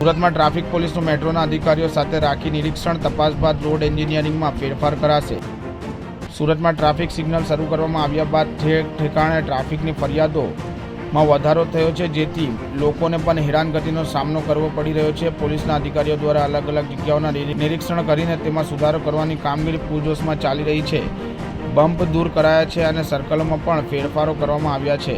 સુરતમાં ટ્રાફિક પોલીસનું મેટ્રોના અધિકારીઓ સાથે રાખી નિરીક્ષણ, તપાસ બાદ રોડ એન્જિનિયરિંગમાં ફેરફાર કરાશે. સુરતમાં ટ્રાફિક સિગ્નલ શરૂ કરવામાં આવ્યા બાદ ઠેક ઠેકાણે ટ્રાફિકની ફરિયાદોમાં વધારો થયો છે, જેથી લોકોને પણ હેરાનગતિનો સામનો કરવો પડી રહ્યો છે. પોલીસના અધિકારીઓ દ્વારા અલગ અલગ જગ્યાઓના નિરીક્ષણ કરીને તેમાં સુધારો કરવાની કામગીરી પૂરજોશમાં ચાલી રહી છે. બમ્પ દૂર કરાયા છે અને સર્કલોમાં પણ ફેરફારો કરવામાં આવ્યા છે.